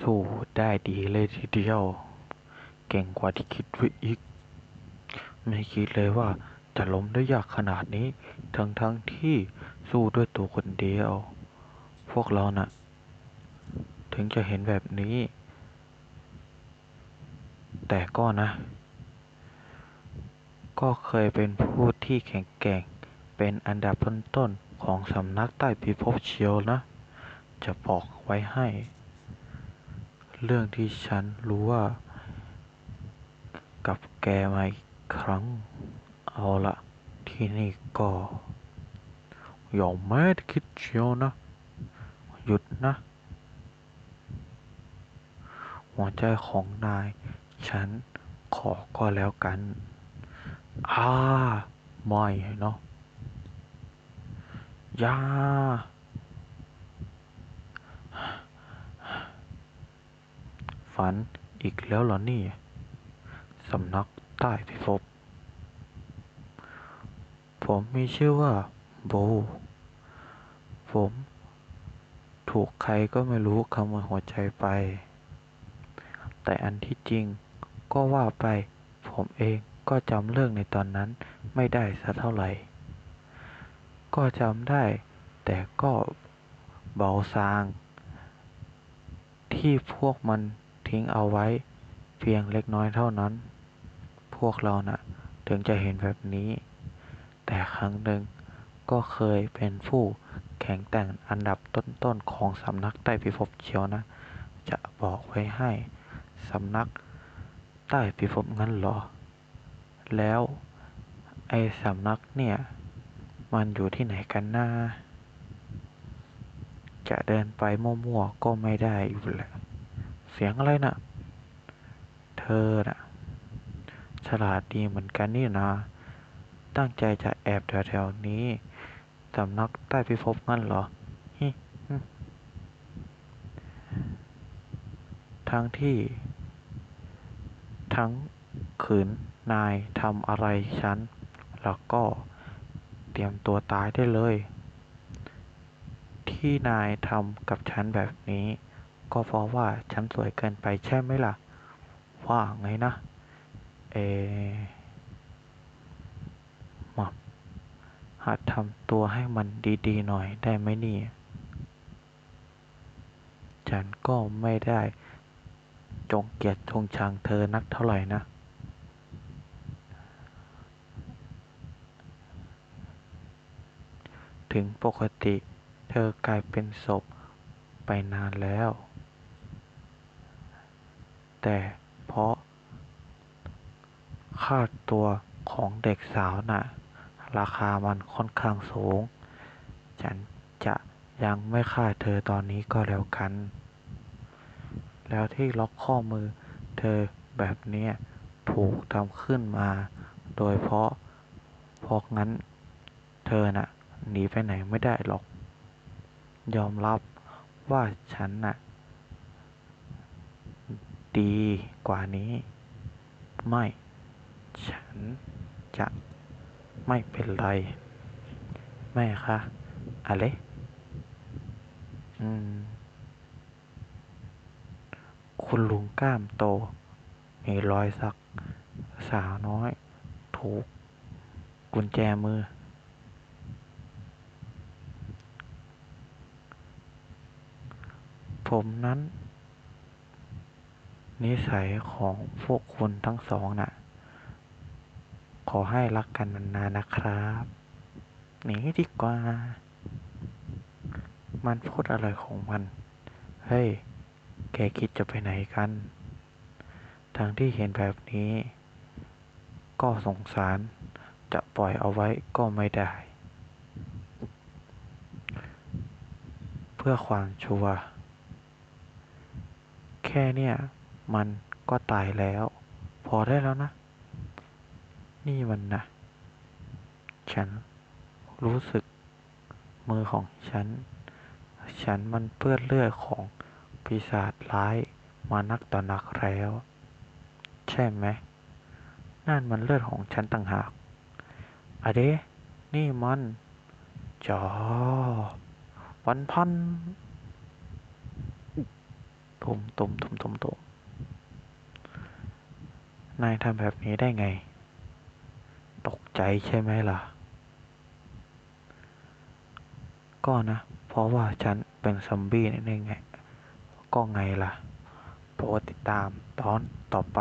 สู้ได้ดีเลยทีเดียว เก่งกว่าที่คิดไว้อีก ไม่คิดเลยว่าจะล้มได้ยากขนาดนี้ ทั้งทั้งที่สู้ด้วยตัวคนเดียว พวกเรานะ่ะ ถึงจะเห็นแบบนี้ แต่ก็นะ ก็เคยเป็นผู้ที่แข็งแกร่ง เป็นอันดับต้นๆของสำนักใต้พิภพเชียวนะ จะบอกไว้ให้ เรื่องที่ฉันรู้ว่า กับแกมาอีกครั้ง เอาละที่นี่ก็อย่าแม้คิดเชียวนะ หยุดนะ หัวใจของนาย ฉันขอก็แล้วกัน อ่า ไม่เนาะยาันอีกแล้วหรอนี่ สำนักใต้พิภพ ผมมีชื่อว่าโบ ผม ถูกใครก็ไม่รู้ขโมยหัวใจไป แต่อันที่จริงก็ว่าไป ผมเองก็จำเรื่องในตอนนั้นไม่ได้สักเท่าไหร่ ก็จำได้ แต่ก็เบาซาง ที่พวกมัน ทิ้งเอาไว้เพียงเล็กน้อยเท่านั้น พวกเรานะ่ะถึงจะเห็นแบบนี้ แต่ครั้งหนึ่งก็เคยเป็นผู้แข่งแต่งอันดับต้นๆของสำนักใต้พิภพเชียวนะ จะบอกไว้ให้สำนักใต้พิภพงั้นหรอ แล้วไอ้สำนักเนี่ย มันอยู่ที่ไหนกันนะจะเดินไปมั่วๆก็ไม่ได้อยู่แล้ว เสียงอะไรนะ่ะ เธอน่ะ ฉลาดดีเหมือนกันนี่นะ ตั้งใจจะแอบแถวๆนี้สำนักใต้พิภพงั้นเหรอฮิทั้งที่ ทั้งขืนนายทำอะไรฉัน แล้วก็เตรียมตัวตายได้เลย ที่นายทำกับฉันแบบนี้ ก็เพราะว่าฉันสวยเกินไปใช่ไหมล่ะ ว่าไงนะ เอมาหัดทำตัวให้มันดีๆหน่อยได้ไหมนี่ ฉันก็ไม่ได้จงเกียดชงชังเธอนักเท่าไหร่นะ ถึงปกติเธอกลายเป็นศพไปนานแล้ว แต่เพราะค่าตัวของเด็กสาวนะ่ะ ราคามันค่อนข้างสูง ฉันจะยังไม่ฆ่าเธอตอนนี้ก็แล้วกัน แล้วที่ล็อกข้อมือเธอแบบนี้ถูกทำขึ้นมา โดยเพราะเพราะงั้น เธอนะ่ะหนีไปไหนไม่ได้หรอก ยอมรับว่าฉันนะ่ะ ดีกว่านี้ ไม่ ฉันจะไม่เป็นไร แม่คะอะไรอืม คุณลุงกล้ามโต มีรอยสัก สาวน้อย ถูก กุญแจมือ ผมนั้น นิสัยของพวกคุณทั้งสองนะ่ะ ขอให้รักกันนานๆนะครับ หนีดีกว่า มันพูดอะไรของมัน เฮ้ย แกคิดจะไปไหนกัน ทางที่เห็นแบบนี้ ก็สงสาร จะปล่อยเอาไว้ก็ไม่ได้ เพื่อความชัวแค่เนี่ย มันก็ตายแล้ว พอได้แล้วนะ นี่มันนะ ฉันรู้สึกมือของฉัน ฉันมันเปื้อนเลือดของปีศาจร้ายมานักต่อนักแล้ว ใช่ไหม นั่นมันเลือดของฉันต่างหากอะเดนี่มันจอวันพันตุ่มตุ่มตุ่มตุ่มตุ่ม นายทำแบบนี้ได้ไง ตกใจใช่ไหมล่ะ ก็นะ เพราะว่าฉันเป็นซอมบี้นั่นเองไง ก็ไงล่ะโปรดติดตามตอนต่อไป